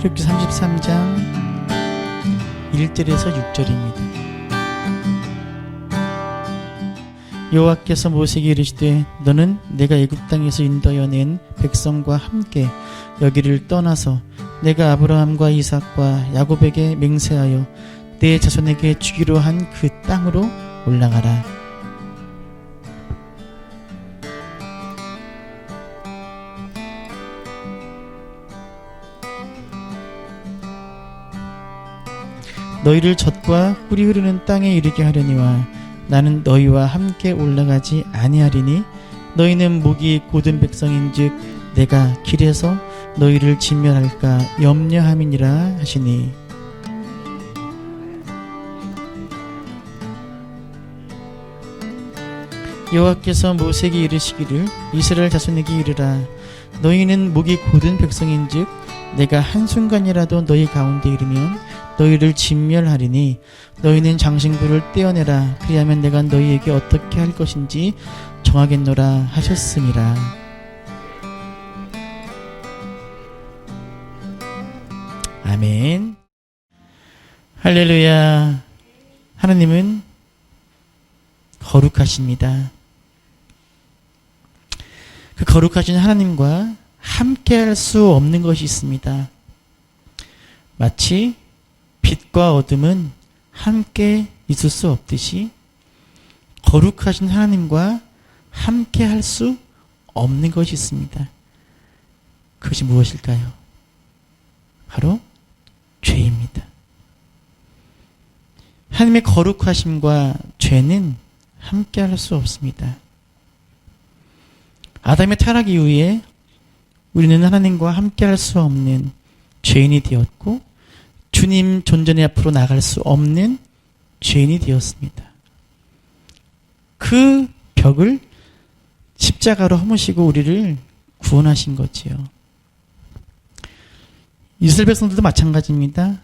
출애굽기 33장 1절에서 6절입니다. 여호와께서 모세에게 이르시되 너는 내가 애굽 땅에서 인도하여 낸 백성과 함께 여기를 떠나서 내가 아브라함과 이삭과 야곱에게 맹세하여 내 자손에게 주기로 한 그 땅으로 올라가라. 너희를 젖과 꿀이 흐르는 땅에 이르게 하려니와 나는 너희와 함께 올라가지 아니하리니 너희는 목이 고든 백성인즉 내가 길에서 너희를 진멸할까 염려함이니라 하시니. 여호와께서 모세에게 이르시기를 이스라엘 자손에게 이르라. 너희는 목이 고든 백성인즉 내가 한순간이라도 너희 가운데 이르면 너희를 진멸하리니 너희는 장신구를 떼어내라. 그리하면 내가 너희에게 어떻게 할 것인지 정하겠노라 하셨음이라 아멘. 할렐루야. 하나님은 거룩하십니다. 그 거룩하신 하나님과 함께 할 수 없는 것이 있습니다. 마치 빛과 어둠은 함께 있을 수 없듯이 거룩하신 하나님과 함께 할 수 없는 것이 있습니다. 그것이 무엇일까요? 바로 죄입니다. 하나님의 거룩하심과 죄는 함께 할 수 없습니다. 아담의 타락 이후에 우리는 하나님과 함께 할 수 없는 죄인이 되었고 주님 존전의 앞으로 나갈 수 없는 죄인이 되었습니다. 그 벽을 십자가로 허무시고 우리를 구원하신 거지요. 이스라엘 백성들도 마찬가지입니다.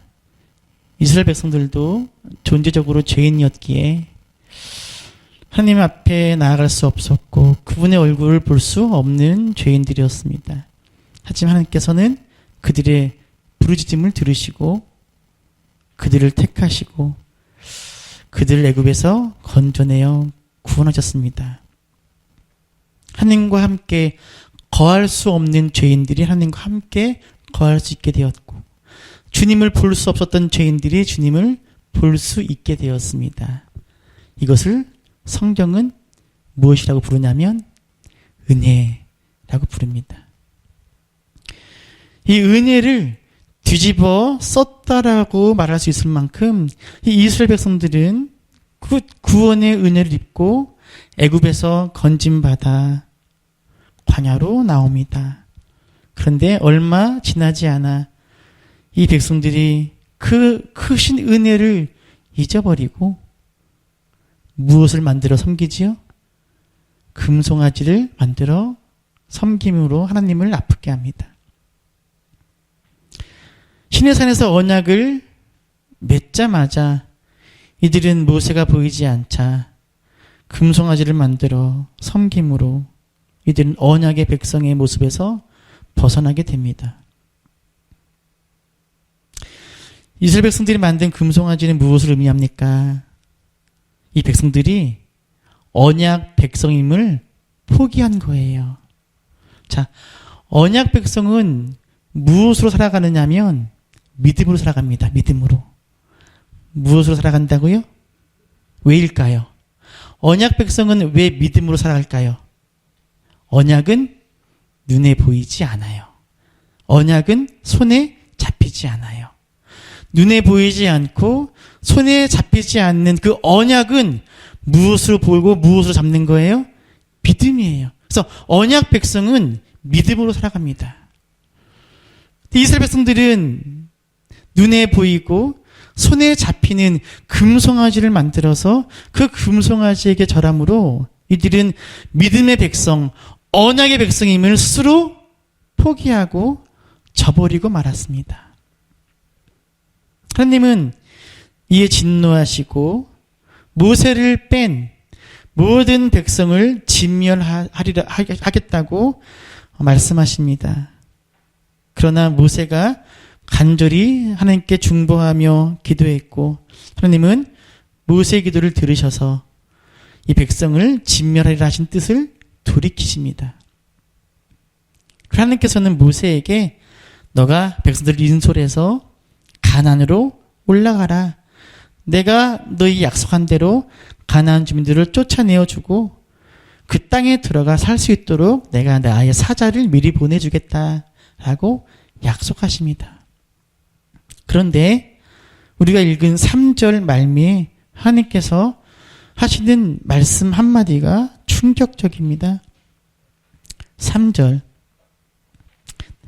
이스라엘 백성들도 존재적으로 죄인이었기에 하나님 앞에 나아갈 수 없었고 그분의 얼굴을 볼 수 없는 죄인들이었습니다. 하지만 하나님께서는 그들의 부르짖음을 들으시고 그들을 택하시고 그들을 애굽에서 건져내어 구원하셨습니다. 하나님과 함께 거할 수 없는 죄인들이 하나님과 함께 거할 수 있게 되었고 주님을 볼 수 없었던 죄인들이 주님을 볼 수 있게 되었습니다. 이것을 성경은 무엇이라고 부르냐면 은혜라고 부릅니다. 이 은혜를 뒤집어 썼다라고 말할 수 있을 만큼 이 이스라엘 백성들은 그 구원의 은혜를 입고 애굽에서 건짐받아 광야로 나옵니다. 그런데 얼마 지나지 않아 이 백성들이 그 크신 은혜를 잊어버리고 무엇을 만들어 섬기지요? 금송아지를 만들어 섬김으로 하나님을 아프게 합니다. 신의 산에서 언약을 맺자마자 이들은 모세가 보이지 않자 금송아지를 만들어 섬김으로 이들은 언약의 백성의 모습에서 벗어나게 됩니다. 이스라엘 백성들이 만든 금송아지는 무엇을 의미합니까? 이 백성들이 언약 백성임을 포기한 거예요. 자, 언약 백성은 무엇으로 살아가느냐 면 믿음으로 살아갑니다. 믿음으로. 무엇으로 살아간다고요? 왜일까요? 언약 백성은 왜 믿음으로 살아갈까요? 언약은 눈에 보이지 않아요. 언약은 손에 잡히지 않아요. 눈에 보이지 않고 손에 잡히지 않는 그 언약은 무엇으로 보고 무엇으로 잡는 거예요? 믿음이에요. 그래서 언약 백성은 믿음으로 살아갑니다. 이스라엘 백성들은 눈에 보이고 손에 잡히는 금송아지를 만들어서 그 금송아지에게 절함으로 이들은 믿음의 백성, 언약의 백성임을 스스로 포기하고 저버리고 말았습니다. 하나님은 이에 진노하시고 모세를 뺀 모든 백성을 진멸하리라 하겠다고 말씀하십니다. 그러나 모세가 간절히 하나님께 중보하며 기도했고 하나님은 모세의 기도를 들으셔서 이 백성을 진멸하리라 하신 뜻을 돌이키십니다. 하나님께서는 모세에게 너가 백성들을 인솔해서 가난으로 올라가라. 내가 너희 약속한 대로 가나안 주민들을 쫓아내어 주고 그 땅에 들어가 살 수 있도록 내가 나의 사자를 미리 보내주겠다라고 약속하십니다. 그런데 우리가 읽은 3절 말미에 하나님께서 하시는 말씀 한마디가 충격적입니다. 3절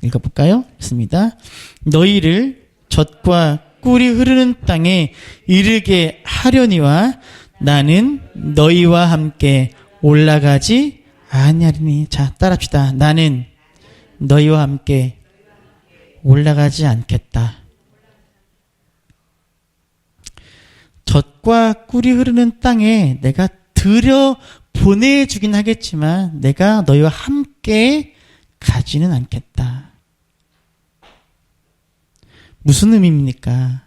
읽어볼까요? 있습니다. 너희를 젖과 꿀이 흐르는 땅에 이르게 하려니와 나는 너희와 함께 올라가지 아니하리니 자 따라합시다. 나는 너희와 함께 올라가지 않겠다. 젖과 꿀이 흐르는 땅에 내가 들여 보내주긴 하겠지만 내가 너희와 함께 가지는 않겠다. 무슨 의미입니까?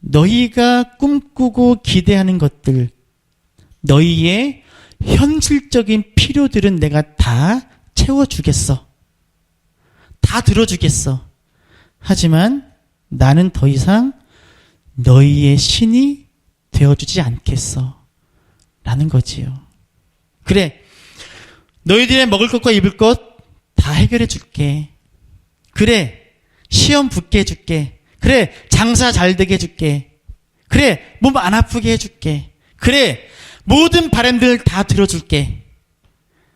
너희가 꿈꾸고 기대하는 것들, 너희의 현실적인 필요들은 내가 다 채워주겠어. 다 들어주겠어. 하지만 나는 더 이상 너희의 신이 되어주지 않겠어. 라는 거지요. 그래. 너희들의 먹을 것과 입을 것 다 해결해 줄게. 그래. 시험 붙게 해줄게. 그래. 장사 잘 되게 해줄게. 그래. 몸 안 아프게 해줄게. 그래. 모든 바람들 다 들어줄게.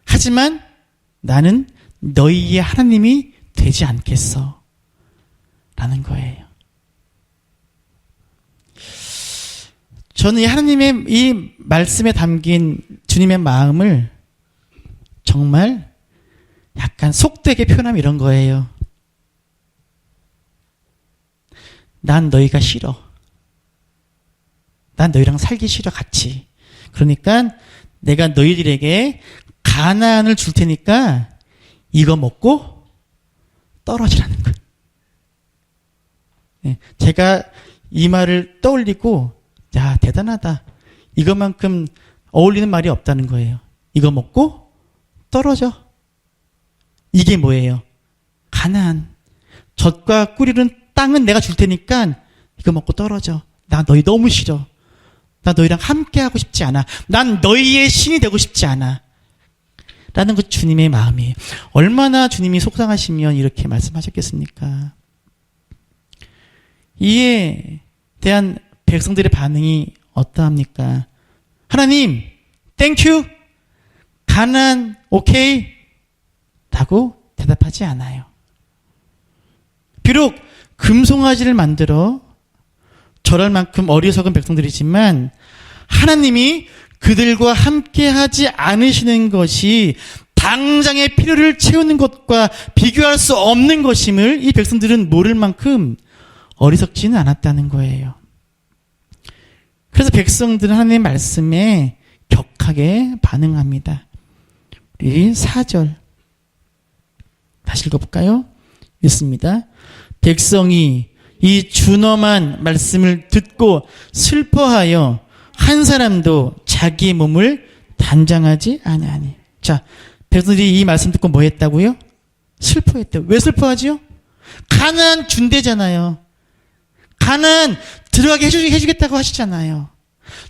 하지만 나는 너희의 하나님이 되지 않겠어. 라는 거예요. 저는 이 하나님의 이 말씀에 담긴 주님의 마음을 정말 약간 속되게 표현하면 이런 거예요. 난 너희가 싫어. 난 너희랑 살기 싫어, 같이. 그러니까 내가 너희들에게 가난을 줄 테니까 이거 먹고 떨어지라는 거예요. 네, 제가 이 말을 떠올리고 야, 대단하다. 이것만큼 어울리는 말이 없다는 거예요. 이거 먹고 떨어져. 이게 뭐예요? 가난. 젖과 꿀이는 땅은 내가 줄 테니까 이거 먹고 떨어져. 나 너희 너무 싫어. 나 너희랑 함께 하고 싶지 않아. 난 너희의 신이 되고 싶지 않아. 라는 것 주님의 마음이에요. 얼마나 주님이 속상하시면 이렇게 말씀하셨겠습니까? 이에 대한 백성들의 반응이 어떠합니까? 하나님, 땡큐, 가난, 오케이, 라고 대답하지 않아요. 비록 금송아지를 만들어 절할 만큼 어리석은 백성들이지만 하나님이 그들과 함께 하지 않으시는 것이 당장의 필요를 채우는 것과 비교할 수 없는 것임을 이 백성들은 모를 만큼 어리석지는 않았다는 거예요. 그래서 백성들은 하나님의 말씀에 격하게 반응합니다. 우리 4절 다시 읽어볼까요? 읽습니다. 백성이 이 준엄한 말씀을 듣고 슬퍼하여 한 사람도 자기 몸을 단장하지 아니하니. 자, 백성들이 이 말씀 듣고 뭐 했다고요? 슬퍼했대요. 왜 슬퍼하지요? 가난 준대잖아요. 가난 들어가게 해주, 해주겠다고 하시잖아요.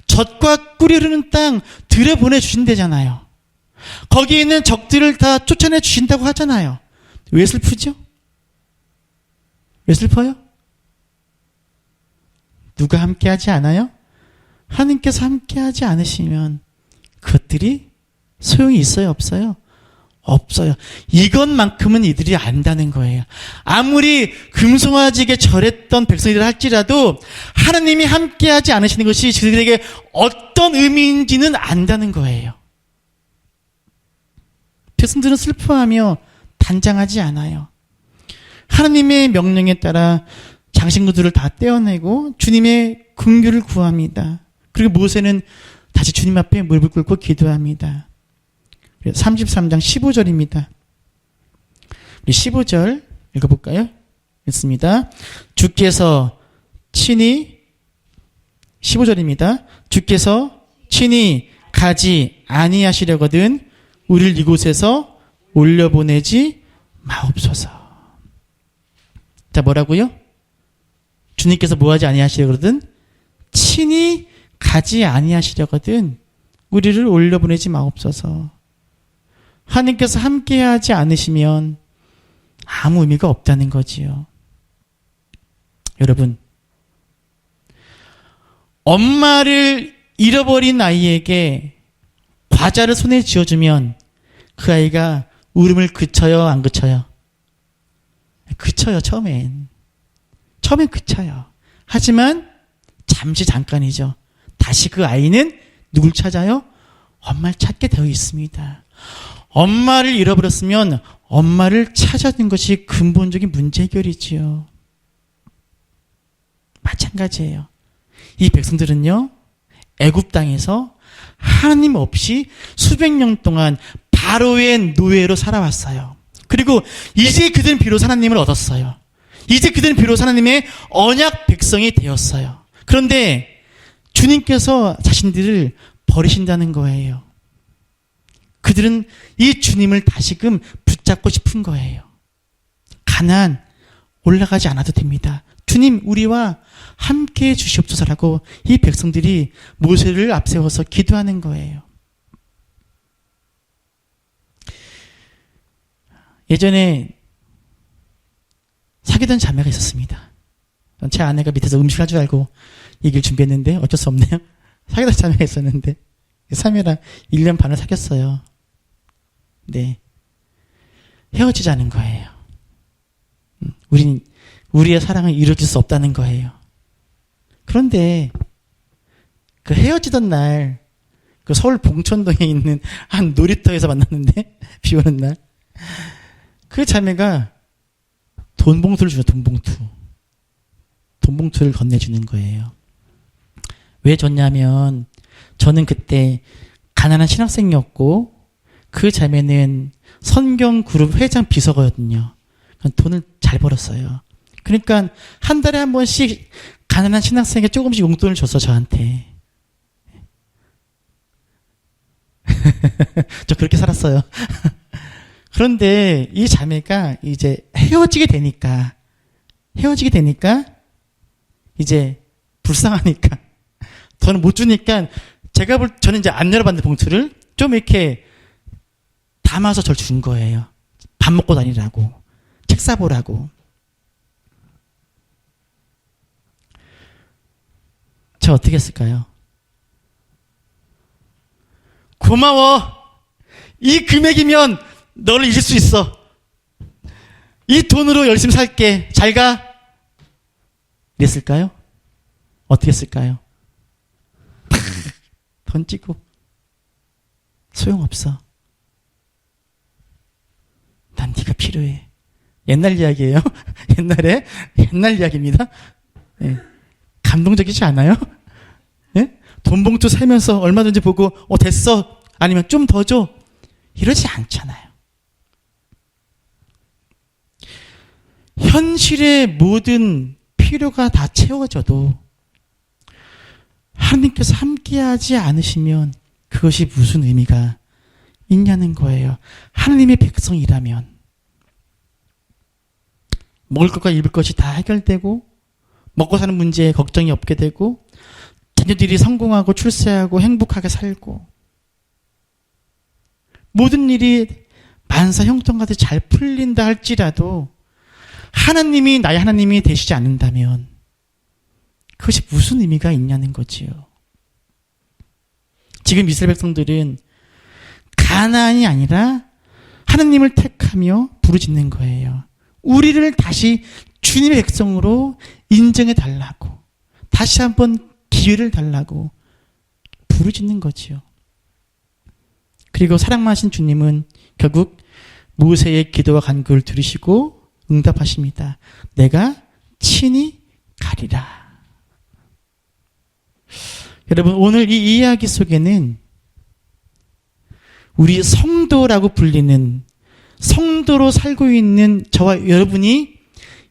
젖과 꿀이 흐르는 땅 들여 보내 주신대잖아요. 거기에 있는 적들을 다 쫓아내 주신다고 하잖아요. 왜 슬프죠? 왜 슬퍼요? 누가 함께 하지 않아요? 하나님께서 함께 하지 않으시면 그것들이 소용이 있어요? 없어요? 없어요. 이것만큼은 이들이 안다는 거예요. 아무리 금송아지게 절했던 백성이라 할지라도 하나님이 함께하지 않으시는 것이 그들에게 어떤 의미인지는 안다는 거예요. 백성들은 슬퍼하며 단장하지 않아요. 하나님의 명령에 따라 장신구들을 다 떼어내고 주님의 긍휼을 구합니다. 그리고 모세는 다시 주님 앞에 무릎을 꿇고 기도합니다. 33장 15절입니다. 우리 15절 읽어볼까요? 읽습니다. 주께서 친히 15절입니다. 주께서 친히 가지 아니하시려거든 우리를 이곳에서 올려보내지 마옵소서. 자 뭐라고요? 주님께서 뭐하지 아니하시려거든 친히 가지 아니하시려거든 우리를 올려보내지 마옵소서. 하나님께서 함께하지 않으시면 아무 의미가 없다는 거지요. 여러분, 엄마를 잃어버린 아이에게 과자를 손에 쥐어주면 그 아이가 울음을 그쳐요, 안 그쳐요? 그쳐요, 처음엔. 처음엔 그쳐요. 하지만 잠시 잠깐이죠. 다시 그 아이는 누굴 찾아요? 엄마를 찾게 되어 있습니다. 엄마를 잃어버렸으면 엄마를 찾아낸 것이 근본적인 문제 해결이지요. 마찬가지예요. 이 백성들은요, 애굽 땅에서 하나님 없이 수백 년 동안 바로의 노예로 살아왔어요. 그리고 이제 그들은 비로소 하나님을 얻었어요. 이제 그들은 비로소 하나님의 언약 백성이 되었어요. 그런데 주님께서 자신들을 버리신다는 거예요. 그들은 이 주님을 다시금 붙잡고 싶은 거예요. 가난 올라가지 않아도 됩니다. 주님 우리와 함께 해 주시옵소서라고 이 백성들이 모세를 앞세워서 기도하는 거예요. 예전에 사귀던 자매가 있었습니다. 제 아내가 밑에서 음식 할 줄 알고 얘기를 준비했는데 어쩔 수 없네요. 사귀던 자매가 있었는데 3회랑 1년 반을 사귀었어요. 네. 헤어지자는 거예요. 음, 우린, 우리의 사랑은 이루어질 수 없다는 거예요. 그런데, 그 헤어지던 날, 그 서울 봉천동에 있는 한 놀이터에서 만났는데, 비 오는 날. 그 자매가 돈 봉투를 주죠, 돈 봉투. 돈 봉투를 건네주는 거예요. 왜 줬냐면, 저는 그때 가난한 신학생이었고, 그 자매는 선경 그룹 회장 비서거든요. 돈을 잘 벌었어요. 그러니까 한 달에 한 번씩 가난한 신학생에게 조금씩 용돈을 줬어 저한테. 저 그렇게 살았어요. 그런데 이 자매가 이제 헤어지게 되니까 헤어지게 되니까 이제 불쌍하니까 돈을 못 주니까 제가 볼 저는 이제 안 열어봤는데 봉투를 좀 이렇게 담아서 절 준 거예요. 밥 먹고 다니라고. 책 사보라고. 저 어떻게 했을까요? 고마워. 이 금액이면 너를 잊을 수 있어. 이 돈으로 열심히 살게. 잘 가. 이랬을까요? 어떻게 했을까요? 던지고. 소용없어. 난 네가 필요해. 옛날 이야기예요. 옛날에 옛날 이야기입니다. 네. 감동적이지 않아요? 네? 돈 봉투 세면서 얼마든지 보고 어 됐어 아니면 좀 더 줘. 이러지 않잖아요. 현실의 모든 필요가 다 채워져도 하나님께서 함께하지 않으시면 그것이 무슨 의미가 있냐는 거예요. 하나님의 백성이라면 먹을 것과 입을 것이 다 해결되고 먹고 사는 문제에 걱정이 없게 되고 자녀들이 성공하고 출세하고 행복하게 살고 모든 일이 만사 형통같이 잘 풀린다 할지라도 하나님이 나의 하나님이 되시지 않는다면 그것이 무슨 의미가 있냐는 거지요. 지금 이스라엘 백성들은 가난이 아니라 하나님을 택하며 부르짖는 거예요. 우리를 다시 주님의 백성으로 인정해 달라고 다시 한번 기회를 달라고 부르짖는 거지요. 그리고 사랑 많으신 주님은 결국 모세의 기도와 간구를 들으시고 응답하십니다. 내가 친히 가리라. 여러분 오늘 이 이야기 속에는 우리 성도라고 불리는 성도로 살고 있는 저와 여러분이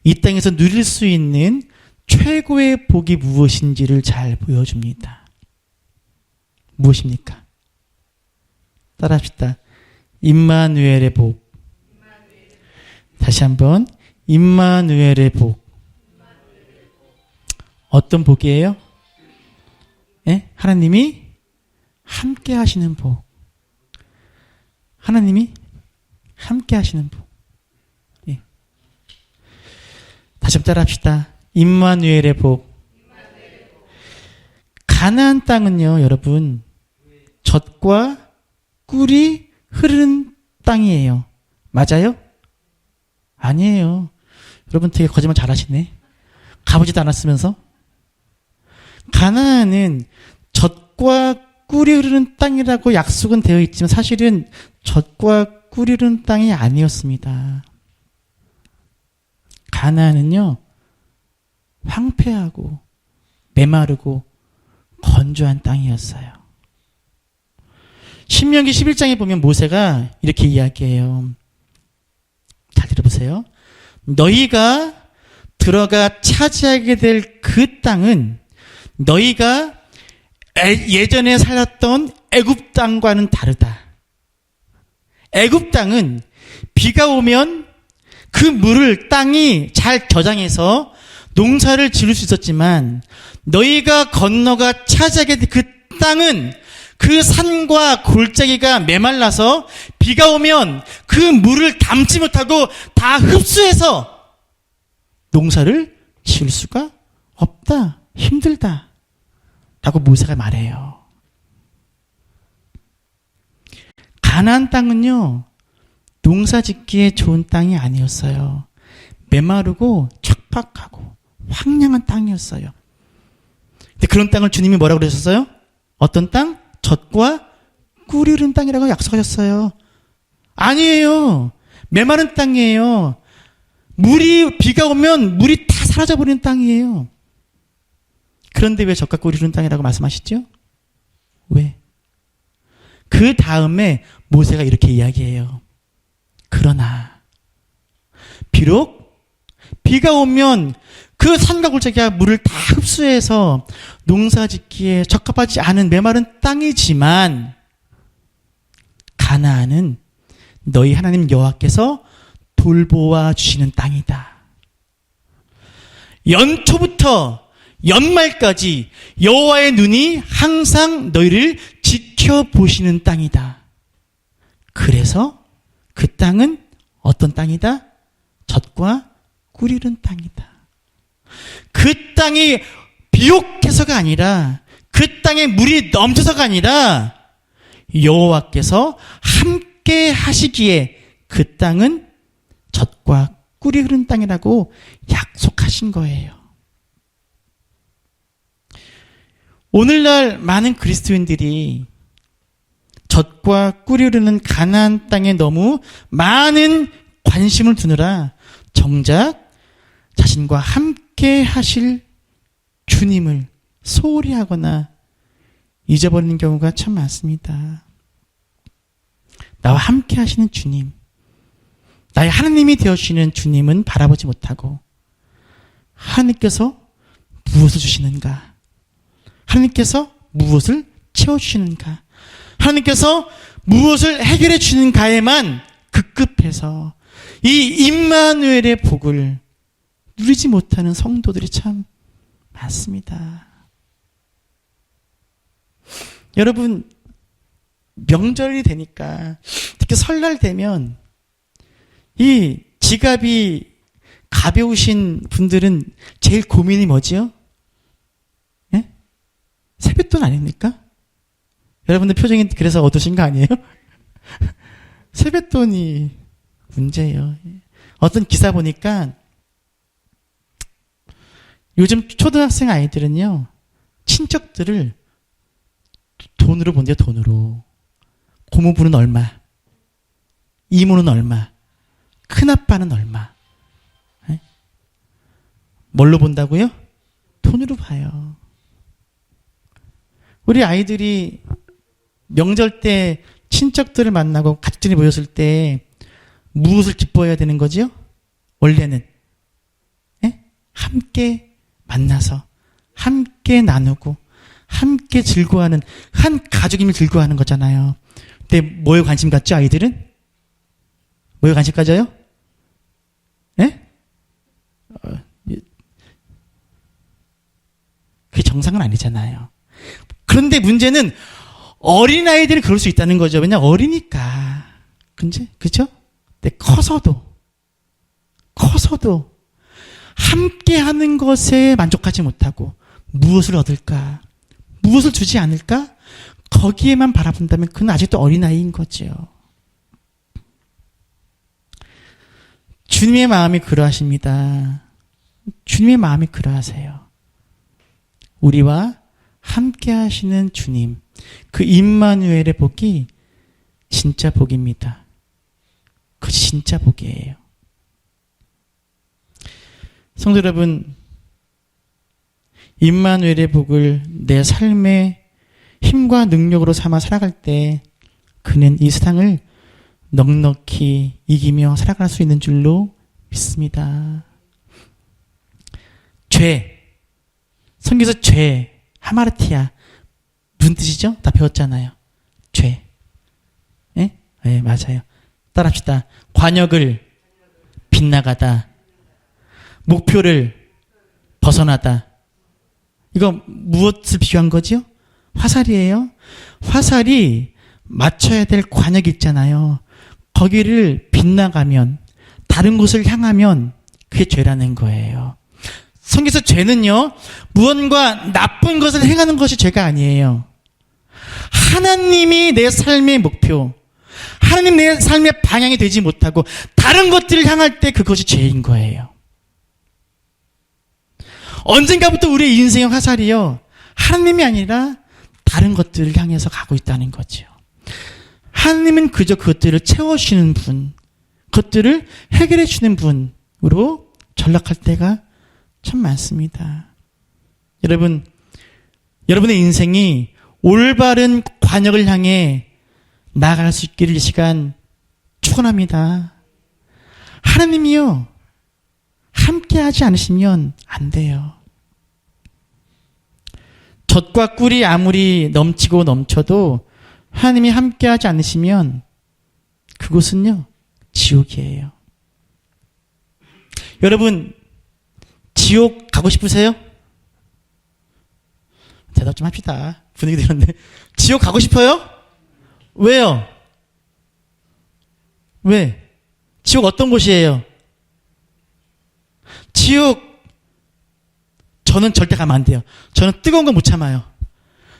이 땅에서 누릴 수 있는 최고의 복이 무엇인지를 잘 보여줍니다. 무엇입니까? 따라합시다. 임마누엘의 복. 다시 한번 임마누엘의 복. 어떤 복이에요? 예? 하나님이 함께 하시는 복. 하나님이 함께 하시는 복. 예. 다시 한번 따라합시다. 임마누엘의 복. 가나안 땅은요, 여러분, 젖과 꿀이 흐르는 땅이에요. 맞아요? 아니에요. 여러분 되게 거짓말 잘하시네. 가보지도 않았으면서. 가나안은 젖과 꿀이 흐르는 땅이라고 약속은 되어 있지만 사실은 젖과 꿀이 흐르는 땅이 아니었습니다. 가나안은요, 황폐하고 메마르고 건조한 땅이었어요. 신명기 11장에 보면 모세가 이렇게 이야기해요. 잘 들어보세요. 너희가 들어가 차지하게 될 그 땅은 너희가 애- 예전에 살았던 애굽 땅과는 다르다. 애굽 땅은 비가 오면 그 물을 땅이 잘 저장해서 농사를 지을 수 있었지만 너희가 건너가 차지하게 될그 땅은 그 산과 골짜기가 메말라서 비가 오면 그 물을 담지 못하고 다 흡수해서 농사를 지을 수가 없다. 힘들다. 라고 모세가 말해요. 가나안 땅은요. 농사 짓기에 좋은 땅이 아니었어요. 메마르고 척박하고 황량한 땅이었어요. 근데 그런 땅을 주님이 뭐라고 그러셨어요? 어떤 땅? 젖과 꿀이 흐른 땅이라고 약속하셨어요. 아니에요. 메마른 땅이에요. 물이 비가 오면 물이 다 사라져 버리는 땅이에요. 그런데 왜 젖과 꿀이 흐르는 땅이라고 말씀하시죠? 왜? 그 다음에 모세가 이렇게 이야기해요. 그러나 비록 비가 오면 그 산과 골짜기가 물을 다 흡수해서 농사 짓기에 적합하지 않은 메마른 땅이지만 가나안은 너희 하나님 여호와께서 돌보아 주시는 땅이다. 연초부터 연말까지 여호와의 눈이 항상 너희를 지켜보시는 땅이다. 그래서 그 땅은 어떤 땅이다? 젖과 꿀이 흐른 땅이다. 그 땅이 비옥해서가 아니라 그 땅에 물이 넘쳐서가 아니라 여호와께서 함께 하시기에 그 땅은 젖과 꿀이 흐른 땅이라고 약속하신 거예요. 오늘날 많은 그리스도인들이 젖과 꿀이 흐르는 가나안 땅에 너무 많은 관심을 두느라 정작 자신과 함께 하실 주님을 소홀히 하거나 잊어버리는 경우가 참 많습니다. 나와 함께 하시는 주님, 나의 하나님이 되어주시는 주님은 바라보지 못하고 하나님께서 무엇을 주시는가? 하나님께서 무엇을 채워주시는가? 하나님께서 무엇을 해결해 주시는가에만 급급해서 이 임마누엘의 복을 누리지 못하는 성도들이 참 많습니다. 여러분 명절이 되니까 특히 설날 되면 이 지갑이 가벼우신 분들은 제일 고민이 뭐지요? 예? 세뱃돈 아닙니까? 여러분들 표정이 그래서 어두신 거 아니에요? 세뱃돈이 문제예요. 어떤 기사 보니까 요즘 초등학생 아이들은요, 친척들을 돈으로 본대요, 돈으로. 고모부는 얼마, 이모는 얼마, 큰아빠는 얼마. 에? 뭘로 본다고요? 돈으로 봐요. 우리 아이들이 명절 때 친척들을 만나고 가족들이 모였을 때 무엇을 기뻐해야 되는 거지요? 원래는 예? 함께 만나서 함께 나누고 함께 즐거워하는 한 가족이면 즐거워하는 거잖아요. 근데 뭐에 관심 갖죠 아이들은? 뭐에 관심 가져요? 예? 어, 이- 그게 정상은 아니잖아요. 그런데 문제는 어린 아이들은 그럴 수 있다는 거죠. 왜냐 어리니까. 근데 그죠? 근데 커서도 커서도 함께 하는 것에 만족하지 못하고 무엇을 얻을까? 무엇을 주지 않을까? 거기에만 바라본다면 그는 아직도 어린아이인 거죠. 주님의 마음이 그러하십니다. 주님의 마음이 그러하세요. 우리와 함께 하시는 주님, 그 임마누엘의 복이 진짜 복입니다. 그 진짜 복이에요. 성도 여러분, 임마누엘의 복을 내 삶의 힘과 능력으로 삼아 살아갈 때 그는 이 세상을 넉넉히 이기며 살아갈 수 있는 줄로 믿습니다. 죄. 성경에서 죄, 하마르티아. 무슨 뜻이죠? 다 배웠잖아요. 죄. 예? 네, 맞아요. 따라합시다. 관역을 빗나가다. 목표를 벗어나다. 이거 무엇을 비교한 거죠? 화살이에요. 화살이 맞춰야 될 관역이 있잖아요. 거기를 빗나가면 다른 곳을 향하면 그게 죄라는 거예요. 성경에서 죄는요, 무언가 나쁜 것을 행하는 것이 죄가 아니에요. 하나님이 내 삶의 목표, 하나님 내 삶의 방향이 되지 못하고 다른 것들을 향할 때 그것이 죄인 거예요. 언젠가부터 우리의 인생의 화살이요, 하나님이 아니라 다른 것들을 향해서 가고 있다는 거죠. 하나님은 그저 그것들을 채워주시는 분, 그것들을 해결해 주는 분으로 전락할 때가 참 많습니다. 여러분, 여러분의 인생이 올바른 관역을 향해 나아갈 수 있기를 이 시간 축원합니다. 하나님이요 함께 하지 않으시면 안 돼요. 젖과 꿀이 아무리 넘치고 넘쳐도 하나님이 함께 하지 않으시면 그곳은요 지옥이에요. 여러분 지옥 가고 싶으세요? 대답 좀 합시다. 분위기 되는데 지옥 가고 싶어요? 왜요? 왜? 지옥 어떤 곳이에요? 지옥 저는 절대 가면 안 돼요. 저는 뜨거운 거 못 참아요.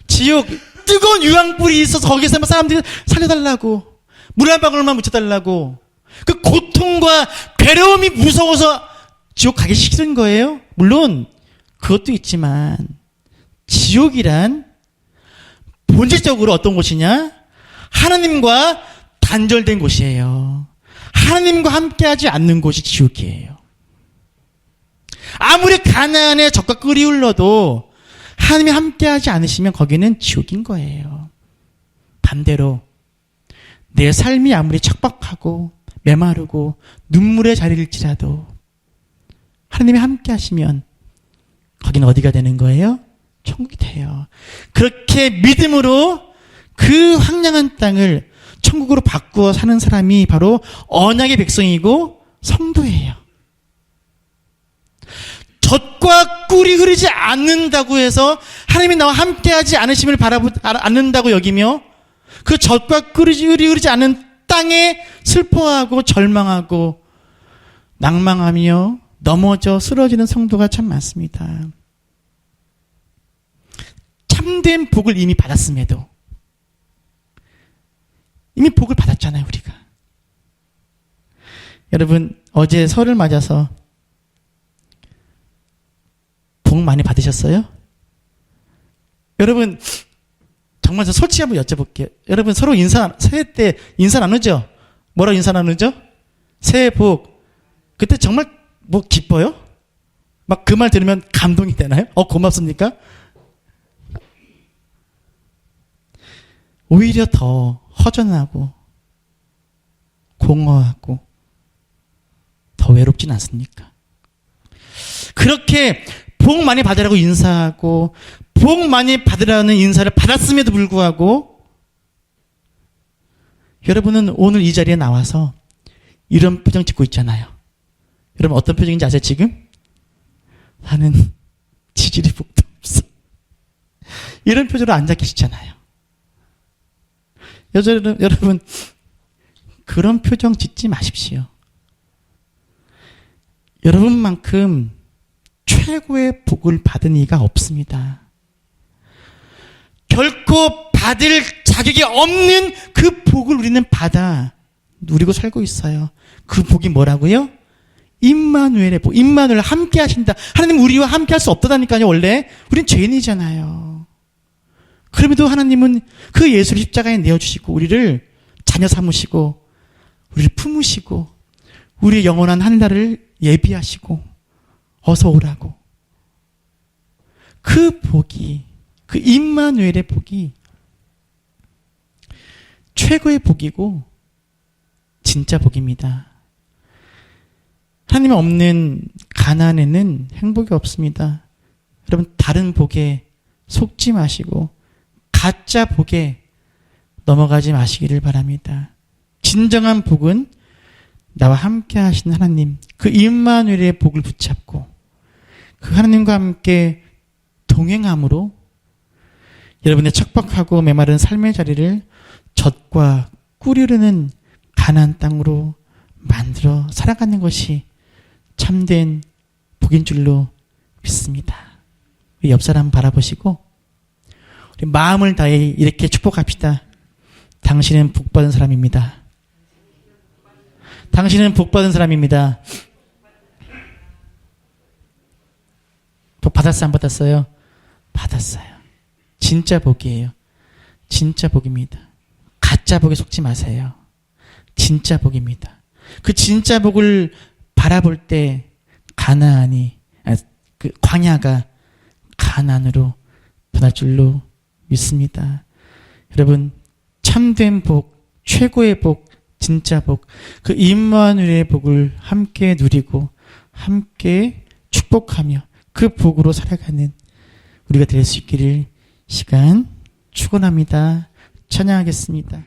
지옥 뜨거운 유황불이 있어서 거기서 사람들이 살려달라고 물 한 방울만 묻혀달라고 그 고통과 괴로움이 무서워서 지옥 가기 싫은 거예요? 물론 그것도 있지만 지옥이란 본질적으로 어떤 곳이냐? 하나님과 단절된 곳이에요. 하나님과 함께하지 않는 곳이 지옥이에요. 아무리 가나안에 적과 끓이 흘러도 하나님이 함께하지 않으시면 거기는 지옥인 거예요. 반대로 내 삶이 아무리 척박하고 메마르고 눈물의 자리일지라도 하나님이 함께 하시면 거기는 어디가 되는 거예요? 천국이 돼요. 그렇게 믿음으로 그 황량한 땅을 천국으로 바꾸어 사는 사람이 바로 언약의 백성이고 성도예요. 젖과 꿀이 흐르지 않는다고 해서 하나님이 나와 함께하지 않으심을 바라보 않는다고 여기며 그 젖과 꿀이 흐르지 않는 땅에 슬퍼하고 절망하고 낭망하며 넘어져 쓰러지는 성도가 참 많습니다. 참된 복을 이미 받았음에도 이미 복을 받았잖아요, 우리가. 여러분, 어제 설을 맞아서 복 많이 받으셨어요? 여러분, 정말 저 솔직히 한번 여쭤볼게요. 여러분, 서로 인사, 새해 때 인사 나누죠? 뭐라 인사 나누죠? 새해 복. 그때 정말 뭐 기뻐요? 막 그 말 들으면 감동이 되나요? 어, 고맙습니까? 오히려 더 허전하고 공허하고 더 외롭진 않습니까? 그렇게 복 많이 받으라고 인사하고 복 많이 받으라는 인사를 받았음에도 불구하고 여러분은 오늘 이 자리에 나와서 이런 표정 짓고 있잖아요. 여러분 어떤 표정인지 아세요 지금? 나는 지질이 복도 없어. 이런 표정으로 앉아 계시잖아요. 여러분, 여러분 그런 표정 짓지 마십시오. 여러분만큼 최고의 복을 받은 이가 없습니다. 결코 받을 자격이 없는 그 복을 우리는 받아 누리고 살고 있어요. 그 복이 뭐라고요? 임마누엘의 복. 임마누엘 함께 하신다. 하나님 우리와 함께 할 수 없다니까요, 원래. 우린 죄인이잖아요. 그럼에도 하나님은 그 예수를 십자가에 내어주시고, 우리를 자녀 삼으시고, 우리를 품으시고, 우리의 영원한 하늘나라를 예비하시고, 어서 오라고. 그 복이, 그 임마누엘의 복이 최고의 복이고, 진짜 복입니다. 하나님 없는 가난에는 행복이 없습니다. 여러분 다른 복에 속지 마시고 가짜 복에 넘어가지 마시기를 바랍니다. 진정한 복은 나와 함께 하신 하나님 그 임마누엘의 복을 붙잡고 그 하나님과 함께 동행함으로 여러분의 척박하고 메마른 삶의 자리를 젖과 꿀이 흐르는 가나안 땅으로 만들어 살아가는 것이 참된 복인 줄로 믿습니다. 우리 옆 사람 바라보시고 우리 마음을 다해 이렇게 축복합시다. 당신은 복 받은 사람입니다. 당신은 복 받은 사람입니다. 복 받았어요? 안 받았어요? 받았어요. 진짜 복이에요. 진짜 복입니다. 가짜 복에 속지 마세요. 진짜 복입니다. 그 진짜 복을 바라볼 때 가나안이 아, 그 광야가 가나안으로 변할 줄로 믿습니다. 여러분 참된 복, 최고의 복, 진짜 복, 그 임마누엘의 복을 함께 누리고 함께 축복하며 그 복으로 살아가는 우리가 될 수 있기를 시간 축원합니다. 찬양하겠습니다.